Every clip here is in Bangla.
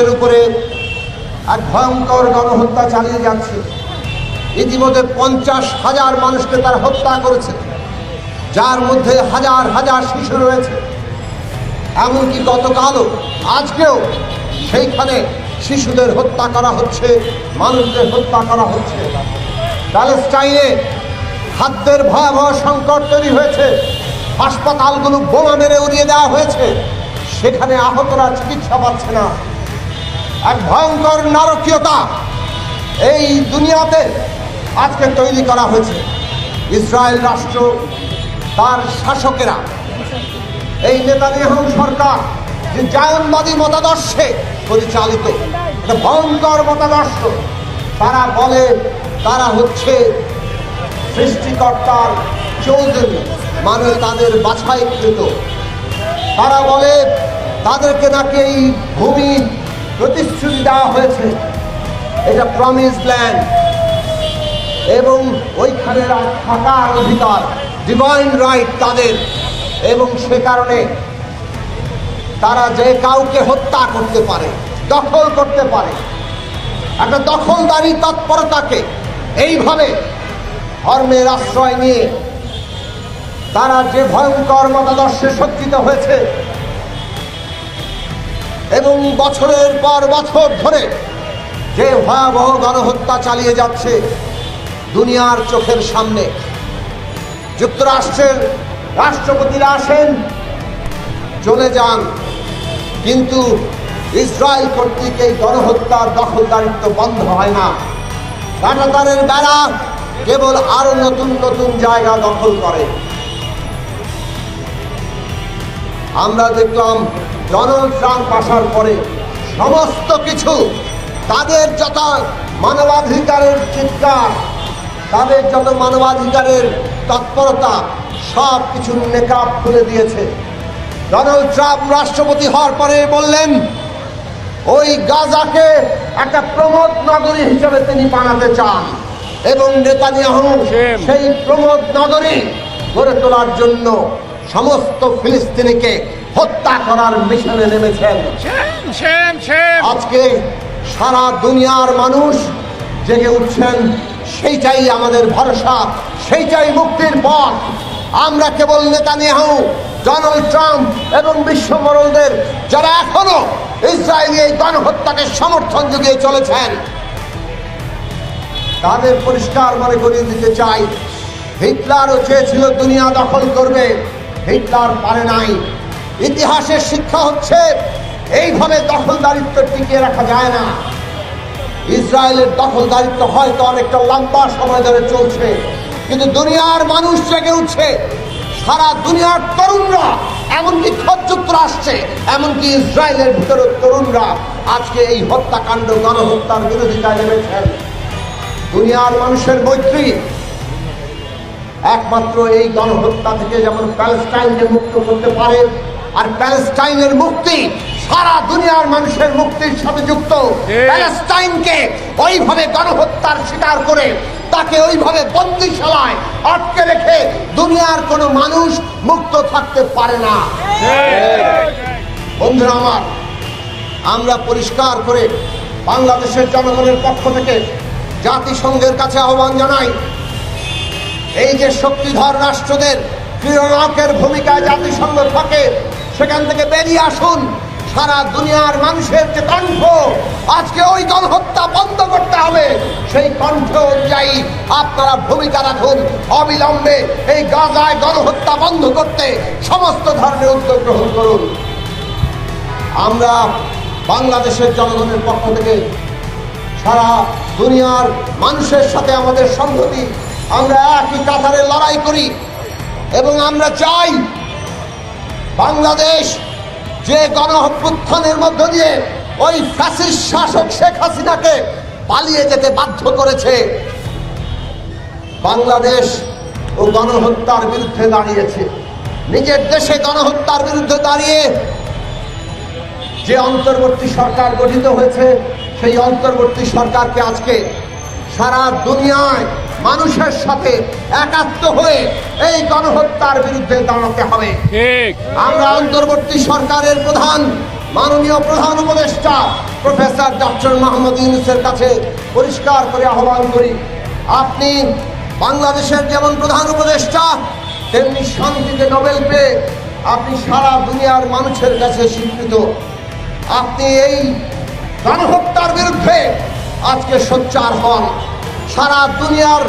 উপরে এক ভয়ঙ্কর গণহত্যা চালিয়ে যাচ্ছে। ইতিমধ্যে পঞ্চাশ হাজার মানুষকে তারা হত্যা করেছে। যার মধ্যে হাজার হাজার শিশু রয়েছে। এমনকি গতকালও, আজকেও সেইখানে শিশুদের হত্যা করা হচ্ছে, মানুষদের হত্যা করা হচ্ছে। প্যালেস্টাইনে খাদ্যের ভয়াবহ সংকট তৈরি হয়েছে। হাসপাতালগুলো বোমা মেরে উড়িয়ে দেওয়া হয়েছে। সেখানে আহতরা চিকিৎসা পাচ্ছে না। এক ভয়ঙ্কর নারকীয়তা এই দুনিয়াতে আজকে তৈরি করা হয়েছে। ইসরায়েল রাষ্ট্র, তার শাসকেরা। এই নেতানিয়াহু সরকার যে জায়নবাদী মতাদর্শে পরিচালিত, একটা ভয়ঙ্কর মতাদর্শ, তারা বলে তারা হচ্ছে সৃষ্টিকর্তার চৌধুরী মানে তাদের বাছাইকৃত। তারা বলে তাদেরকে নাকি এই ভূমি প্রতিশ্রুতি দেওয়া হয়েছে। এটা প্রমিস ল্যান্ড এবং ওইখানে থাকার অধিকার ডিভাইন রাইট তাদের। এবং সে কারণে তারা যে কাউকে হত্যা করতে পারে, দখল করতে পারে, একটা দখলদারি তৎপরতাকে এইভাবে ধর্মের আশ্রয় নিয়ে তারা যে ভয়ঙ্কর মতাদর্শে সজ্জিত হয়েছে এবং বছরের পর বছর ধরে যে ভয়াবহ গণহত্যা চালিয়ে যাচ্ছে দুনিয়ার চোখের সামনে, যুক্তরাষ্ট্রের রাষ্ট্রপতিরা আসেন, চলে যান, কিন্তু ইসরায়েল কর্তৃক এই গণহত্যার দখলদারিত্ব বন্ধ হয় না। কাটাতারের বেড়া কেবল আরও নতুন নতুন জায়গা দখল করে। আমরা দেখলাম ডোনাল্ড ট্রাম্প আসার পরে সমস্ত কিছু তাদের যত মানবাধিকারের চিৎকার তাদের যত মানবাধিকারের তৎপরতা সব কিছু নেকাব খুলে দিয়েছে ডোনাল্ড ট্রাম্প রাষ্ট্রপতি হওয়ার পরে বললেন ওই গাজাকে একটা প্রমোদ নগরী হিসেবে তিনি বানাতে চান এবং নেতানিয়াহু. সেই প্রমোদ নগরী গড়ে তোলার জন্য সমস্ত ফিলিস্তিনিকে হত্যা করার মিশনে নেমেছেন. আজকে সারা দুনিয়ার মানুষ জেগে উঠছেন সেইটাই আমাদের ভরসা সেইটাই মুক্তির পথ। আমরা কেবল নেতানিয়াহু ডোনাল্ড ট্রাম্প এবং বিশ্বমরলদের যারা এখনও ইসরায়েলি এই গণহত্যাকে সমর্থন জুগিয়ে চলেছেন তাদের পরিষ্কার মনে করিয়ে দিতে চাই হিটলারও চেয়েছিল দুনিয়া দখল করবে। হিটলার পারে নাই। ইতিহাসের শিক্ষা হচ্ছে, এইভাবে দখলদারিত্ব টিকিয়ে রাখা যায় না। ইসরায়েলের দখলদারিত্ব হয়তো অনেকটা লম্বা সময় ধরে চলছে, কিন্তু দুনিয়ার মানুষ জেগে উঠছে। সারা দুনিয়ার তরুণরা, এমনকি যুক্তরাষ্ট্রে এমনকি ইসরায়েলের ভিতরে তরুণরা আজকে এই হত্যাকাণ্ড, গণহত্যার বিরোধিতায় নেমেছেন। দুনিয়ার মানুষের মৈত্রী একমাত্র এই গণহত্যা থেকে যেমন প্যালেস্টাইনকে মুক্ত করতে পারে আর প্যালেস্টাইনের মুক্তি সারা দুনিয়ার মানুষের মুক্তির সাথে যুক্ত। প্যালেস্টাইনকে ওইভাবে গণহত্যার শিকার করে তাকে ওইভাবে বন্দিশালায় আটকে রেখে দুনিয়ার কোনো মানুষ মুক্ত থাকতে পারে না বন্ধুরা আমার আমরা পরিষ্কার করে বাংলাদেশের জনগণের পক্ষ থেকে জাতিসংঘের কাছে আহ্বান জানাই এই যে শক্তিধর রাষ্ট্রদের ক্রীড়নায়কের ভূমিকায় জাতিসংঘ থাকে সেখান থেকে বেরিয়ে আসুন। সারা দুনিয়ার মানুষের যে কণ্ঠ, আজকে ওই গণহত্যা বন্ধ করতে হবে। সেই কণ্ঠ অনুযায়ী আপনারা ভূমিকা রাখুন। অবিলম্বে এই গাজায় গণহত্যা বন্ধ করতে সমস্ত ধরনের উদ্যোগ গ্রহণ করুন। আমরা বাংলাদেশের জনগণের পক্ষ থেকে সারা দুনিয়ার মানুষের সাথে আমাদের সংহতি আমরা একই কাতারে লড়াই করি এবং আমরা চাই বাংলাদেশ যে গণঅভ্যুত্থানের মধ্য দিয়ে ওই ফ্যাসিস্ট শাসক শেখ হাসিনাকে পালিয়ে যেতে বাধ্য করেছে। বাংলাদেশ ও গণহত্যার বিরুদ্ধে দাঁড়িয়েছে। নিজের দেশে গণহত্যার বিরুদ্ধে দাঁড়িয়ে যে অন্তর্বর্তী সরকার গঠিত হয়েছে, সেই অন্তর্বর্তী সরকারকে আজকে সারা দুনিয়ায় মানুষের সাথে একাত্ম হয়ে এই গণহত্যার বিরুদ্ধে দাঁড়াতে হবে। আমরা অন্তর্বর্তী সরকারের প্রধান মাননীয় প্রধান উপদেষ্টা প্রফেসর ডক্টর মোহাম্মদ ইউনুসের কাছে পরিষ্কার করে আহ্বান করি। আপনি বাংলাদেশের যেমন প্রধান উপদেষ্টা তেমনি শান্তিতে নোবেল পেয়ে আপনি সারা দুনিয়ার মানুষের কাছে স্বীকৃত। আপনি এই গণহত্যার বিরুদ্ধে আজকে সোচ্চার হন। সারা দুনিয়ার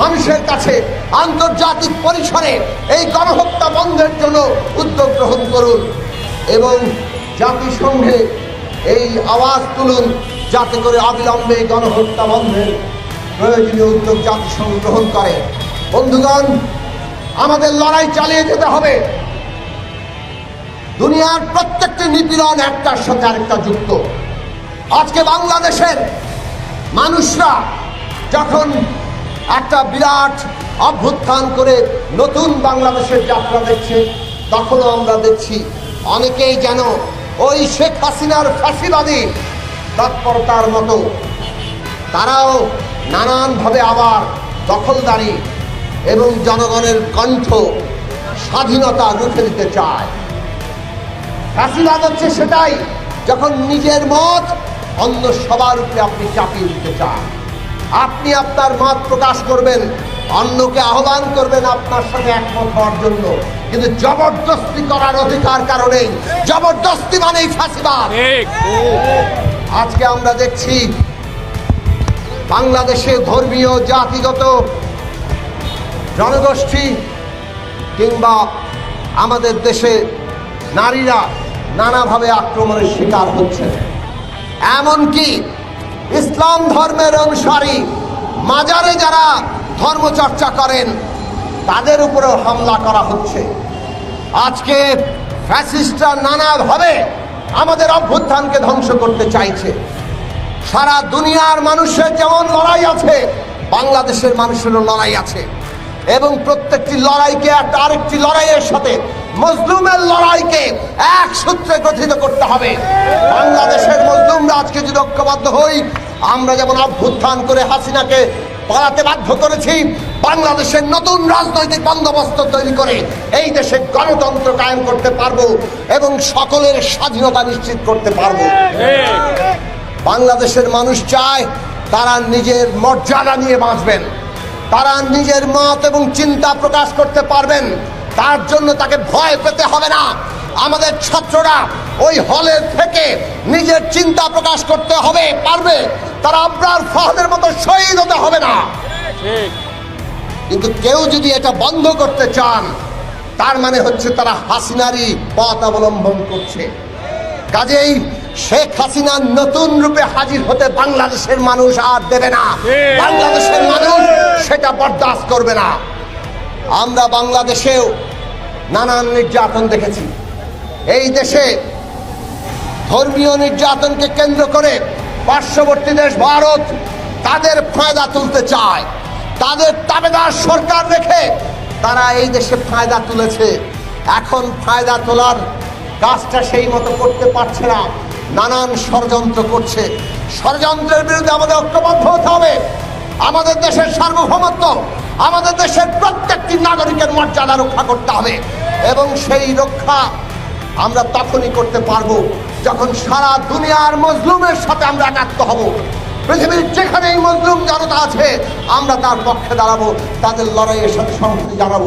মানুষের কাছে আন্তর্জাতিক পরিসরে এই গণহত্যা বন্ধের জন্য উদ্যোগ গ্রহণ করুন এবং জাতিসংঘে এই আওয়াজ তুলুন যাতে করে অবিলম্বে গণহত্যা বন্ধের প্রয়োজনীয় উদ্যোগ জাতিসংঘ গ্রহণ করে। বন্ধুগণ, আমাদের লড়াই চালিয়ে যেতে হবে। দুনিয়ার প্রত্যেকটি নিপীড়ন একটার সাথে আরেকটা যুক্ত। আজকে বাংলাদেশের মানুষরা যখন একটা বিরাট অভ্যুত্থান করে নতুন বাংলাদেশের যাত্রা দেখছে, তখনও আমরা দেখছি অনেকেই যেন ওই শেখ হাসিনার ফাঁসিবাদী তৎপরতার মতো। তারাও নানানভাবে আবার দখলদারি এবং জনগণের কণ্ঠ স্বাধীনতা রুখে দিতে চায়। ফাঁসিবাদ হচ্ছে সেটাই যখন নিজের মত অন্য সবার উপরে আপনি চাপিয়ে দিতে চান। আপনি আপনার মত প্রকাশ করবেন অন্যকে আহ্বান করবেন আপনার সঙ্গে একমত হওয়ার জন্য। কিন্তু জবরদস্তি করার অধিকার কারণেই জবরদস্তি মানেই ফাঁসিবাদ। আজকে আমরা দেখছি বাংলাদেশে ধর্মীয় জাতিগত জনগোষ্ঠী কিংবা আমাদের দেশে নারীরা নানাভাবে আক্রমণের শিকার হচ্ছে। এমনকি ইসলাম ধর্মের অনুসারী। মাজারে যারা ধর্মচর্চা করেন, তাদের উপরেও হামলা করা হচ্ছে। আজকে ফ্যাসিস্টরা নানাভাবে আমাদের অভ্যুত্থানকে ধ্বংস করতে চাইছে। সারা দুনিয়ার মানুষের যেমন লড়াই আছে, বাংলাদেশের মানুষেরও লড়াই আছে। এবং প্রত্যেকটি লড়াইকে একটা আরেকটি লড়াইয়ের সাথে মজলুমের লড়াইকে এক সূত্রে গঠিত করতে হবে। বাংলাদেশের মজলুমরা আজকে যদি ঐক্যবদ্ধ হই, আমরা যেমন অভ্যুত্থান করে হাসিনাকে পালাতে বাধ্য করেছি, বাংলাদেশের নতুন রাজনৈতিক বন্দোবস্ত তৈরি করে এই দেশে গণতন্ত্র কায়েম করতে পারব এবং সকলের স্বাধীনতা নিশ্চিত করতে পারব। বাংলাদেশের মানুষ চায় তারা নিজের মর্যাদা নিয়ে বাঁচবেন, তারা নিজের মত এবং চিন্তা প্রকাশ করতে পারবেন, তার জন্য তাকে ভয় পেতে হবে না। আমাদের ছাত্ররা ওই হলে থেকে নিজের চিন্তা প্রকাশ করতে হবে পারবে? তারা আপনার ফাহাদের মতো শহীদ হতে হবে না। কিন্তু কেউ যদি এটা বন্ধ করতে চান তার মানে হচ্ছে তারা হাসিনারই পথ অবলম্বন করছে। কাজেই শেখ হাসিনা নতুন রূপে হাজির হতে বাংলাদেশের মানুষ আর দেবে না। বাংলাদেশের মানুষ সেটা বরদাস্ত করবে না। আমরা বাংলাদেশেও নানান নির্যাতন দেখেছি। এই দেশে ধর্মীয় নির্যাতনকে কেন্দ্র করে পার্শ্ববর্তী দেশ ভারত তাদের ফায়দা তুলতে চায়। তাদের তাবেদার সরকার রেখে তারা এই দেশে ফায়দা তুলেছে। এখন ফায়দা তোলার কাজটা সেই মতো করতে পারছে না। নানান ষড়যন্ত্র করছে। ষড়যন্ত্রের বিরুদ্ধে আমাদের ঐক্যবদ্ধ হতে হবে। আমাদের দেশের সার্বভৌমত্ব, আমাদের দেশের প্রত্যেকটি নাগরিকের মর্যাদা রক্ষা করতে হবে। এবং সেই রক্ষা আমরা তখনই করতে পারব যখন সারা দুনিয়ার মজলুমের সাথে আমরা একাত্ম হব। পৃথিবীর এই মজলুম জনতা আছে, আমরা তার পক্ষে দাঁড়াবো, তাদের লড়াইয়ের সাথে সংহতি জানাব।